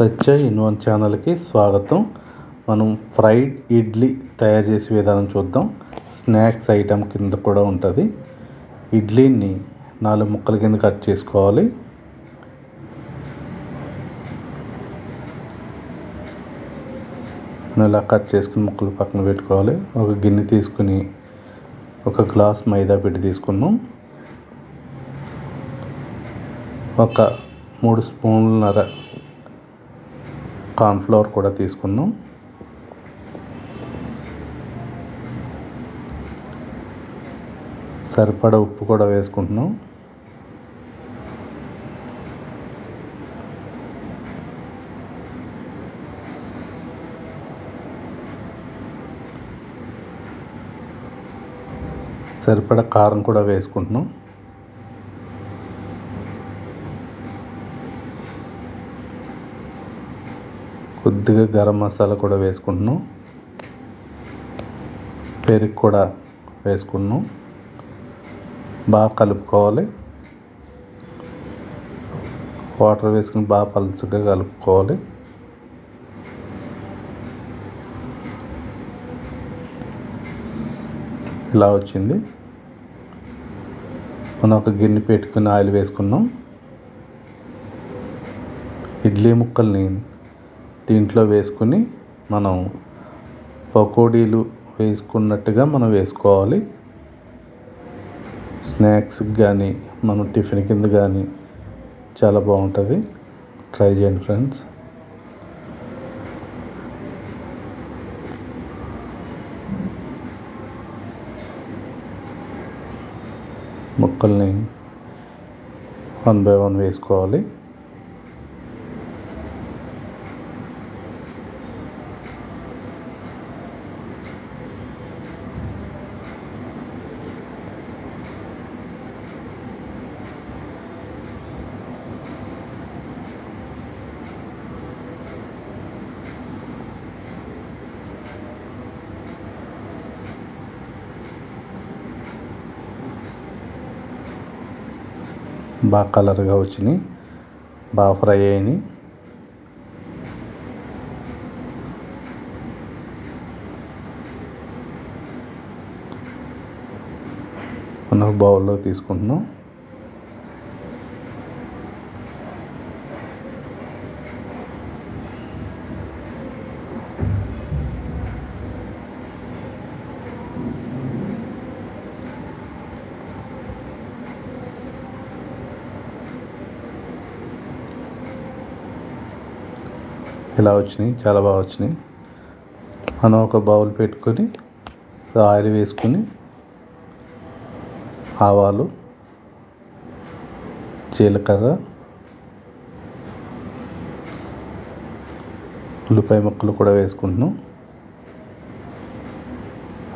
Satya in one ఛానల్కి స్వాగతం. మనం ఫ్రైడ్ ఇడ్లీ తయారు చేసే విధానం చూద్దాం. స్నాక్స్ ఐటెం కింద కూడా ఉంటుంది. ఇడ్లీని నాలుగు ముక్కల కింద కట్ చేసుకోవాలి. ఇలా కట్ చేసుకుని ముక్కలు పక్కన పెట్టుకోవాలి. ఒక గిన్నె తీసుకుని ఒక గ్లాస్ మైదా పెట్టి తీసుకున్నాం. ఒక మూడు స్పూన్లన్నర కార్న్ఫ్లవర్ కూడా తీసుకున్నాం. సరిపడ ఉప్పు కూడా వేసుకుంటున్నాం. సరిపడ కారం కూడా వేసుకుంటున్నాం. కొద్దిగా గరం మసాలా కూడా వేసుకుంటున్నాం. పెరుగు కూడా వేసుకున్నాం బాగా కలుపుకోవాలి. వాటర్ వేసుకుని బాగా పలుచగా కలుపుకోవాలి. ఇలా వచ్చింది. మనం ఒక గిన్నె పెట్టుకుని ఆయిల్ వేసుకున్నాం. ఇడ్లీ ముక్కల్ని దీంట్లో వేసుకుని మనం పకోడీలు వేసుకున్నట్టుగా మనం వేసుకోవాలి. స్నాక్స్కి కానీ మనం టిఫిన్ కింద కానీ చాలా బాగుంటుంది. ట్రై చేయండి ఫ్రెండ్స్. ముక్కల్ని వన్ బై వన్ వేసుకోవాలి. బాగా కలర్గా వచ్చినాయి. బాగా ఫ్రై అయినాయి. మనం బౌల్లో తీసుకుంటున్నాం. ఇలా వచ్చినాయి చాలా బాగా వచ్చినాయి. మనం ఒక బౌల్ పెట్టుకొని ఆయిల్ వేసుకొని ఆవాలు జీలకర్ర ఉల్లిపాయ ముక్కలు కూడా వేసుకుంటున్నాం.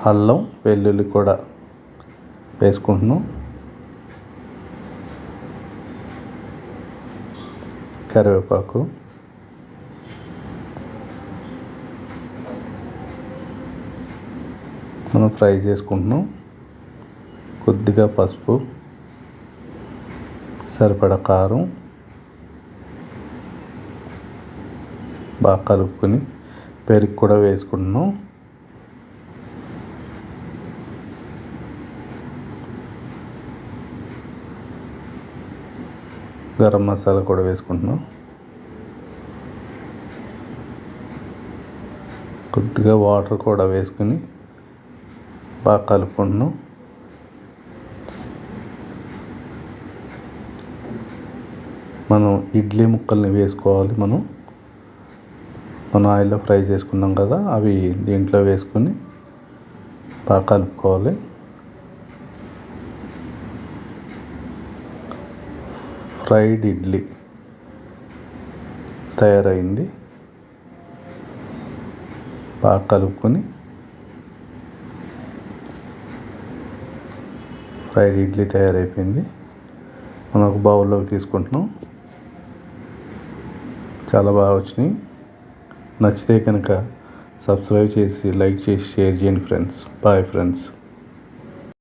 అల్లం వెల్లుల్లి కూడా వేసుకుంటున్నాం. కరివేపాకు. మనం ఫ్రై చేసుకుంటున్నాం. కొద్దిగా పసుపు సరిపడ కారం బాగా కలుపుకొని పెరుగు కూడా వేసుకుంటున్నాం. గరం మసాలా కూడా వేసుకుంటున్నాం. కొద్దిగా వాటర్ కూడా వేసుకుని బాగా కలుపుకుంటున్నాం. మనం ఇడ్లీ ముక్కల్ని వేసుకోవాలి మనం. మనం ఆయిల్లో ఫ్రై చేసుకున్నాం కదా అవి దీంట్లో వేసుకొని బాగా కలుపుకోవాలి. ఫ్రైడ్ ఇడ్లీ తయారైంది. బాగా కలుపుకొని ఫ్రైడ్ ఇడ్లీ తయారైపోయింది. మనం ఒక బౌల్లోకి తీసుకుంటున్నాం. చాలా బాగా వచ్చినాయి. నచ్చితే కనుక సబ్స్క్రైబ్ చేసి లైక్ చేసి షేర్ చేయండి ఫ్రెండ్స్. Bye friends.